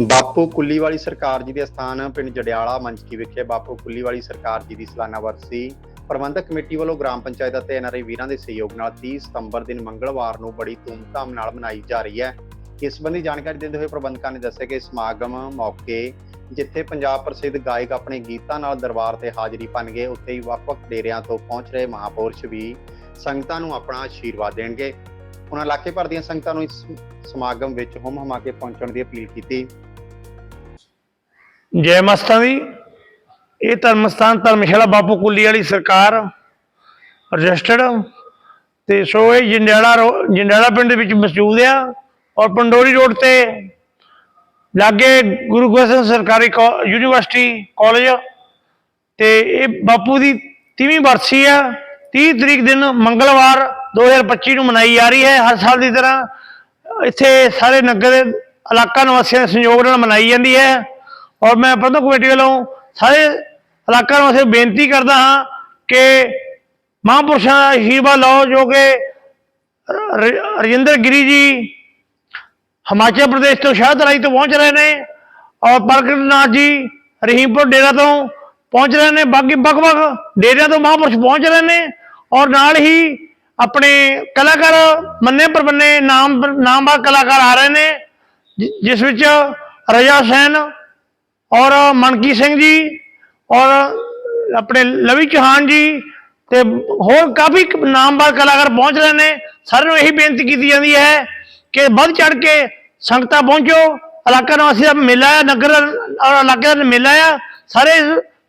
ਬਾਪੂ ਕੁੱਲੀਵਾਲੀ ਸਰਕਾਰ ਜੀ ਦੇ ਸਥਾਨ ਪਿੰਡ ਜੜਿਆਲਾ ਮੰਚਕੀ ਵਿਖੇ ਬਾਪੂ ਕੁੱਲੀਵਾਲੀ ਸਰਕਾਰ ਜੀ ਦੀ ਸਾਲਾਨਾ ਵਰਸੀ ਪ੍ਰਬੰਧਕ ਕਮੇਟੀ ਵੱਲੋਂ ਗ੍ਰਾਮ ਪੰਚਾਇਤ ਅਤੇ ਐਨਆਰਆਈ ਵੀਰਾਂ ਦੇ ਸਹਿਯੋਗ ਨਾਲ 30 ਸਤੰਬਰ ਦਿਨ ਮੰਗਲਵਾਰ ਨੂੰ ਬੜੀ ਧੂਮਧਾਮ ਨਾਲ ਮਨਾਈ ਜਾ ਰਹੀ ਹੈ। ਇਸ ਸੰਬੰਧੀ ਜਾਣਕਾਰੀ ਦਿੰਦੇ ਹੋਏ ਪ੍ਰਬੰਧਕਾਂ ਨੇ ਦੱਸਿਆ ਕਿ ਸਮਾਗਮ ਮੌਕੇ ਜਿੱਥੇ ਪੰਜਾਬ ਪ੍ਰਸਿੱਧ ਗਾਇਕ ਆਪਣੇ ਗੀਤਾਂ ਨਾਲ ਦਰਬਾਰ ਤੇ ਹਾਜ਼ਰੀ ਭੰਨ ਗਏ, ਉੱਥੇ ਹੀ ਵੱਖ-ਵੱਖ ਡੇਰਿਆਂ ਤੋਂ ਪਹੁੰਚ ਰਹੇ ਮਹਾਪੁਰਸ਼ ਵੀ ਸੰਗਤਾਂ ਨੂੰ ਆਪਣਾ ਆਸ਼ੀਰਵਾਦ ਦੇਣਗੇ। ਉਹਨਾਂ ਇਲਾਕੇ ਭਰ ਦੀਆਂ ਸੰਗਤਾਂ ਨੂੰ ਇਸ ਸਮਾਗਮ ਵਿੱਚ ਹੁਮ ਹਮਾ ਕੇ ਪਹੁੰਚਣ ਦੀ ਅਪੀਲ ਕੀਤੀ। ਜੈ ਮਸਤਾਂ ਦੀ ਇਹ ਧਰਮ ਸਥਾਨ ਧਰਮਸ਼ਾਲਾ ਬਾਪੂ ਕੁੱਲੀ ਵਾਲੀ ਸਰਕਾਰ ਰਜਿਸਟਰਡ ਤੇ ਸੋ ਇਹ ਜੰਡਿਆਲਾ ਰੋ- ਜੰਡਿਆਲਾ ਪਿੰਡ ਵਿੱਚ ਮੌਜੂਦ ਆ ਔਰ ਪੰਡੋਰੀ ਰੋਡ ਤੇ ਲਾਗੇ ਗੁਰੂ ਗੋਬਿੰਦ ਸਿੰਘ ਸਰਕਾਰੀ ਕਾ- ਯੂਨੀਵਰਸਿਟੀ ਕਾਲਜ ਤੇ ਇਹ ਬਾਪੂ ਦੀ 30ਵੀਂ ਬਰਸੀ ਆ। 30 ਤਰੀਕ ਦਿਨ ਮੰਗਲਵਾਰ 2025 ਨੂੰ ਮਨਾਈ ਜਾ ਰਹੀ ਹੈ ਹਰ ਸਾਲ ਦੀ ਤਰ੍ਹਾਂ। ਇੱਥੇ ਸਾਰੇ ਨਗਰ ਦੇ ਇਲਾਕਾ ਨਿਵਾਸੀਆਂ ਦੇ ਸਹਿਯੋਗ ਨਾਲ ਮਨਾਈ ਜਾਂਦੀ ਹੈ। ਔਰ ਮੈਂ ਪ੍ਰਬੰਧਕ ਕਮੇਟੀ ਵੱਲੋਂ ਸਾਰੇ ਇਲਾਕਾ ਨਿਵਾਸੀਆਂ ਨੂੰ ਬੇਨਤੀ ਕਰਦਾ ਹਾਂ ਕਿ ਮਹਾਂਪੁਰਸ਼ਾਂ ਦਾ ਆਸ਼ੀਰਵਾਦ ਲਓ, ਜੋ ਕਿ ਰਜਿੰਦਰ ਗਿਰੀ ਜੀ ਹਿਮਾਚਲ ਪ੍ਰਦੇਸ਼ ਤੋਂ ਸ਼ਾਹਤਰਾਈ ਤੋਂ ਪਹੁੰਚ ਰਹੇ ਨੇ ਔਰ ਪ੍ਰਗਟ ਨਾਥ ਜੀ ਰਹੀਮਪੁਰ ਡੇਰਾ ਤੋਂ ਪਹੁੰਚ ਰਹੇ ਨੇ। ਬਾਕੀ ਵੱਖ-ਵੱਖ ਡੇਰਿਆਂ ਤੋਂ ਮਹਾਂਪੁਰਸ਼ ਪਹੁੰਚ ਰਹੇ ਨੇ। ਔਰ ਨਾਲ ਹੀ ਆਪਣੇ ਕਲਾਕਾਰ ਮੰਨੇ ਪਰਮੰਨੇ ਨਾਮ ਨਾਮਵਾਰ ਕਲਾਕਾਰ ਆ ਰਹੇ ਨੇ ਜਿਸ ਵਿੱਚ ਰਜਾ ਸੈਨ ਔਰ ਮਨਕੀ ਸਿੰਘ ਜੀ ਔਰ ਆਪਣੇ ਲਵੀ ਚੌਹਾਨ ਜੀ ਤੇ ਹੋਰ ਕਾਫੀ ਕ- ਕਲਾਕਾਰ ਪਹੁੰਚ ਰਹੇ ਨੇ। ਸਾਰਿਆਂ ਨੂੰ ਇਹੀ ਬੇਨਤੀ ਕੀਤੀ ਜਾਂਦੀ ਹੈ ਕਿ ਵੱਧ ਚੜ ਕੇ ਸੰਗਤਾਂ ਪਹੁੰਚੋ। ਇਲਾਕਾ ਨਿਵਾਸੀ ਦਾ ਮੇਲਾ ਹੈ ਨਗਰ ਔਰ ਇਲਾਕੇ ਦਾ ਮੇਲਾ ਆ। ਸਾਰੇ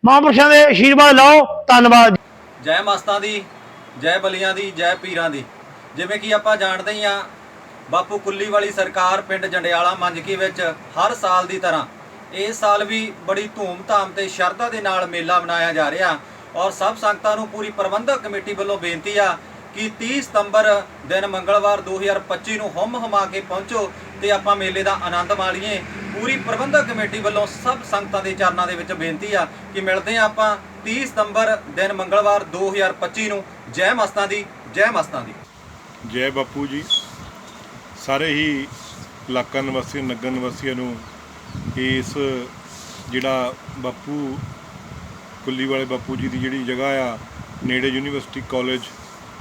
ਮਹਾਂਪੁਰਸ਼ਾਂ ਦੇ ਆਸ਼ੀਰਵਾਦ ਲਓ। ਧੰਨਵਾਦ। ਜੈ ਮਸਤਾਂ ਦੀ। ਜੈ ਬਲੀਆਂ ਦੀ, ਜੈ ਪੀਰਾਂ ਦੀ। ਜਿਵੇਂ ਕਿ ਆਪਾਂ ਜਾਣਦੇ ਹੀ ਆ ਬਾਪੂ ਕੁੱਲੀ ਵਾਲੀ ਸਰਕਾਰ ਪਿੰਡ ਜੰਡਿਆਲਾ ਮੰਜਕੀ ਵਿੱਚ ਹਰ ਸਾਲ ਦੀ ਤਰ੍ਹਾਂ ਇਸ ਸਾਲ ਵੀ ਬੜੀ ਧੂਮ-ਧਾਮ ਤੇ ਸ਼ਰਧਾ ਦੇ ਨਾਲ ਮੇਲਾ ਮਨਾਇਆ ਜਾ ਰਿਹਾ ਔਰ ਸਭ ਸੰਗਤਾਂ ਨੂੰ ਪੂਰੀ ਪ੍ਰਬੰਧਕ ਕਮੇਟੀ ਵੱਲੋਂ ਬੇਨਤੀ ਆ ਕਿ 30 ਸਤੰਬਰ ਦਿਨ ਮੰਗਲਵਾਰ 2025 ਨੂੰ ਹਮ ਹਮਾ ਕੇ ਪਹੁੰਚੋ ਤੇ ਆਪਾਂ ਮੇਲੇ ਦਾ ਆਨੰਦ ਮਾਣੀਏ। ਪੂਰੀ ਪ੍ਰਬੰਧਕ ਕਮੇਟੀ ਵੱਲੋਂ ਸਭ ਸੰਗਤਾਂ ਦੇ ਚਰਨਾਂ ਦੇ ਵਿੱਚ ਬੇਨਤੀ ਆ ਕਿ ਮਿਲਦੇ ਆ ਆਪਾਂ 30 ਸਤੰਬਰ ਦਿਨ ਮੰਗਲਵਾਰ 2025 ਨੂੰ। ਜੈ ਮਸਤਾਂ ਦੀ, ਜੈ ਮਸਤਾਂ ਦੀ। ਜੈ ਬਾਪੂ ਜੀ। ਸਾਰੇ ਹੀ ਇਲਾਕਾ ਨਿਵਾਸੀ, ਨਗਰ ਨਿਵਾਸੀਆਂ ਨੂੰ ਇਸ ਜਿਹੜਾ ਬਾਪੂ ਕੁੱਲੀ ਵਾਲੇ ਬਾਪੂ ਜੀ ਦੀ ਜਿਹੜੀ ਜਗ੍ਹਾ ਆ, ਨੇੜੇ ਯੂਨੀਵਰਸਿਟੀ ਕਾਲਜ,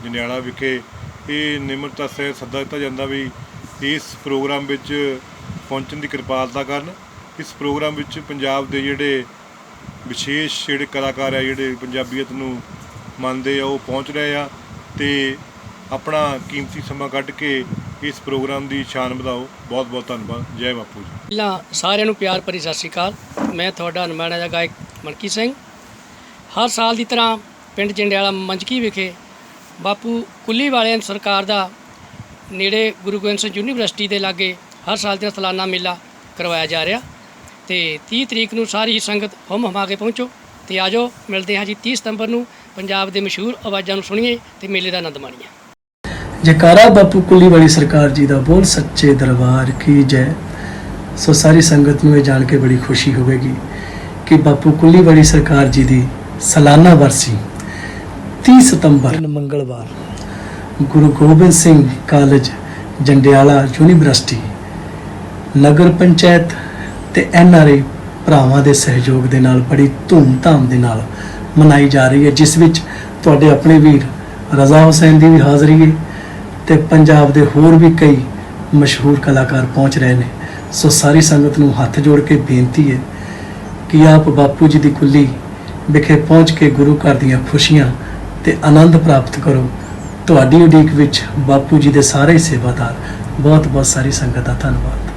ਜੰਡਿਆਲਾ ਵਿਖੇ, ਇਹ ਨਿਮਰਤਾ ਸਹਿਤ ਸੱਦਾ ਦਿੱਤਾ ਜਾਂਦਾ ਵੀ ਇਸ ਪ੍ਰੋਗਰਾਮ ਵਿੱਚ ਪਹੁੰਚਣ ਦੀ ਕਿਰਪਾਲਤਾ ਕਰਨ, ਇਸ ਪ੍ਰੋਗਰਾਮ ਵਿੱਚ ਪੰਜਾਬ ਦੇ ਜਿਹੜੇ ਵਿਸ਼ੇਸ਼ ਜਿਹੜੇ ਕਲਾਕਾਰ ਆ, ਜਿਹੜੇ ਪੰਜਾਬੀਅਤ ਨੂੰ ਮੰਨਦੇ ਆ, ਉਹ ਪਹੁੰਚ ਰਹੇ ਆ ਤੇ ਆਪਣਾ ਕੀਮਤੀ ਸਮਾਂ ਕੱਢ ਕੇ ਇਸ ਪ੍ਰੋਗਰਾਮ ਦੀ ਸ਼ਾਨ ਵਧਾਓ। ਬਹੁਤ ਬਹੁਤ ਧੰਨਵਾਦ। ਜੈ ਬਾਪੂ ਜੀ। ਪਹਿਲਾਂ ਸਾਰਿਆਂ ਨੂੰ ਪਿਆਰ ਭਰੀ ਸਤਿ ਸ਼੍ਰੀ ਅਕਾਲ। ਮੈਂ ਤੁਹਾਡਾ ਨੁਮਾਇੰਦਾ ਦਾ ਗਾਇਕ ਮਲਕੀ ਸਿੰਘ। ਹਰ ਸਾਲ ਦੀ ਤਰ੍ਹਾਂ ਪਿੰਡ ਜੰਡਿਆਲਾ ਮੰਜਕੀ ਵਿਖੇ ਬਾਪੂ ਕੁੱਲੀ ਵਾਲਿਆਂ ਸਰਕਾਰ ਦਾ ਨੇੜੇ ਗੁਰੂ ਗੋਬਿੰਦ ਸਿੰਘ ਯੂਨੀਵਰਸਿਟੀ ਦੇ ਲਾਗੇ ਹਰ ਸਾਲ ਦਾ ਸਾਲਾਨਾ ਮੇਲਾ ਕਰਵਾਇਆ ਜਾ ਰਿਹਾ ਤੇ 30 ਤਰੀਕ ਨੂੰ ਸਾਰੀ ਸੰਗਤ ਹੁਮ ਹਮਾ ਕੇ ਪਹੁੰਚੋ ਤੇ ਆਜੋ ਮਿਲਦੇ ਹਾਂ ਜੀ 30 ਸਤੰਬਰ ਨੂੰ ਪੰਜਾਬ ਦੇ ਮਸ਼ਹੂਰ ਆਵਾਜ਼ਾਂ ਨੂੰ ਸੁਣੀਏ ਤੇ ਮੇਲੇ ਦਾ ਆਨੰਦ ਮਾਣੀਏ। ਜੈਕਾਰਾ ਬਾਪੂ ਕੁੱਲੀ ਵਾਲੀ ਸਰਕਾਰ ਜੀ ਦਾ ਬੋਲ ਸੱਚੇ ਦਰਬਾਰ ਕੀ ਜੈ। ਸੋ ਸਾਰੀ ਸੰਗਤ ਨੂੰ ਇਹ ਜਾਣ ਕੇ ਬੜੀ ਖੁਸ਼ੀ ਹੋਵੇਗੀ ਕਿ ਬਾਪੂ ਕੁੱਲੀ ਵਾਲੀ ਸਰਕਾਰ ਜੀ ਦੀ ਸਾਲਾਨਾ ਵਰਸੀ 30 ਸਤੰਬਰ ਮੰਗਲਵਾਰ। ਗੁਰੂ ਗੋਬਿੰਦ ਸਿੰਘ ਕਾਲਜ ਜੰਡਿਆਲਾ ਯੂਨੀਵਰਸਿਟੀ ਨਗਰ ਪੰਚਾਇਤ ਤੇ ਐਨਆਰਆਈ ਭਰਾਵਾਂ ਦੇ ਸਹਿਯੋਗ ਦੇ ਨਾਲ, ਬੜੀ ਧੂਮ-ਧਾਮ ਦੇ ਨਾਲ ਮਨਾਈ ਜਾ ਰਹੀ ਹੈ, ਜਿਸ ਵਿੱਚ ਤੁਹਾਡੇ ਆਪਣੇ ਵੀਰ ਰਜ਼ਾ ਹੁਸੈਨ ਦੀ ਵੀ ਹਾਜ਼ਰੀ ਹੈ ਤੇ ਪੰਜਾਬ ਦੇ ਹੋਰ ਵੀ ਕਈ ਮਸ਼ਹੂਰ ਕਲਾਕਾਰ ਪਹੁੰਚ ਰਹੇ ਨੇ। ਸੋ ਸਾਰੀ ਸੰਗਤ ਨੂੰ ਹੱਥ ਜੋੜ ਕੇ ਬੇਨਤੀ ਹੈ ਕਿ ਆਪ ਬਾਪੂ ਜੀ ਦੀ ਕੁੱਲੀ ਵਿਖੇ ਪਹੁੰਚ ਕੇ ਗੁਰੂ ਘਰ ਦੀਆਂ ਖੁਸ਼ੀਆਂ ਤੇ ਆਨੰਦ ਪ੍ਰਾਪਤ ਕਰੋ। ਤੁਹਾਡੀ ਉਡੀਕ ਵਿੱਚ ਬਾਪੂ ਜੀ ਦੇ ਸਾਰੇ ਸੇਵਾਦਾਰ ਬਹੁਤ ਬਹੁਤ ਸਾਰੀ ਸੰਗਤ ਦਾ ਧੰਨਵਾਦ।